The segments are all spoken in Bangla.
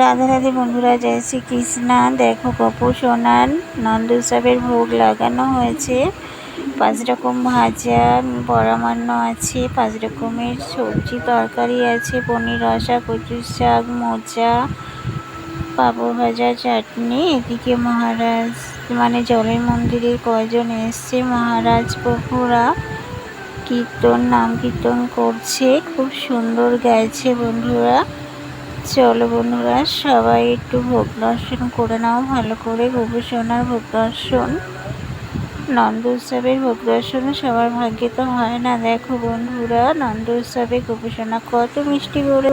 রাধা রাধে বন্ধুরা, জয় শ্রী কৃষ্ণা দেখো গপু সোনান নন্দ উৎসবের ভোগ লাগানো হয়েছে। পাঁচ রকম ভাজা পরামান্ন আছে, পাঁচ রকমের সবজি তরকারি আছে, পনির রসা কচুর শাক, মোচা, পাঁপড় ভাজা, চাটনি। এদিকে মহারাজ মানে জলের মন্দিরে কয়জন এসছে? মহারাজ প্রভুরা কীর্তন, নাম কীর্তন করছে। খুব সুন্দর গাইছে বন্ধুরা। চলো বন্ধুরা, সবাই একটু ভোগ দর্শন করে নাও, ভালো করে। গোপীসোনার ভোগ দর্শন। নন্দ উৎসবের ভোগ দর্শন সবার ভাগ্যে তো হয় না। দেখো বন্ধুরা, নন্দ উৎসবে গোপীসোনা কত মিষ্টি করে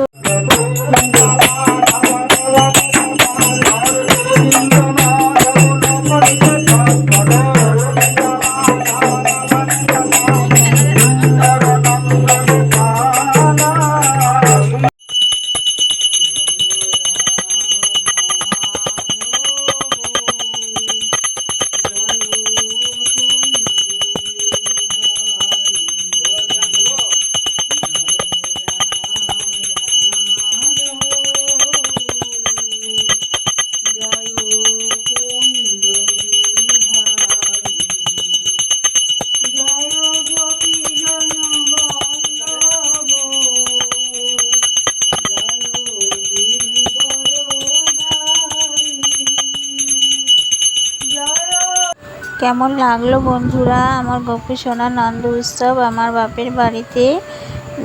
কেমন লাগল বন্ধুরা? আমার গপু সোনা নন্দ উৎসব আমার বাপের বাড়িতে।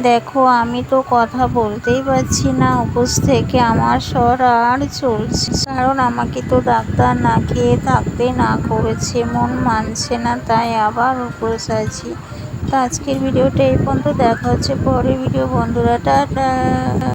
দেখো, আমি তো কথা বলতেই পারছি না, উপোস থেকে আমার স্বর আর চলছে। কারণ আমাকে তো ডাক্তার না খেয়ে থাকতে না করেছে, মন মানছে না, তাই আবার উপোস আছি। তো আজকের ভিডিওটা এই পর্যন্ত, দেখা হচ্ছে পরে ভিডিও। বন্ধুরা, টাটা।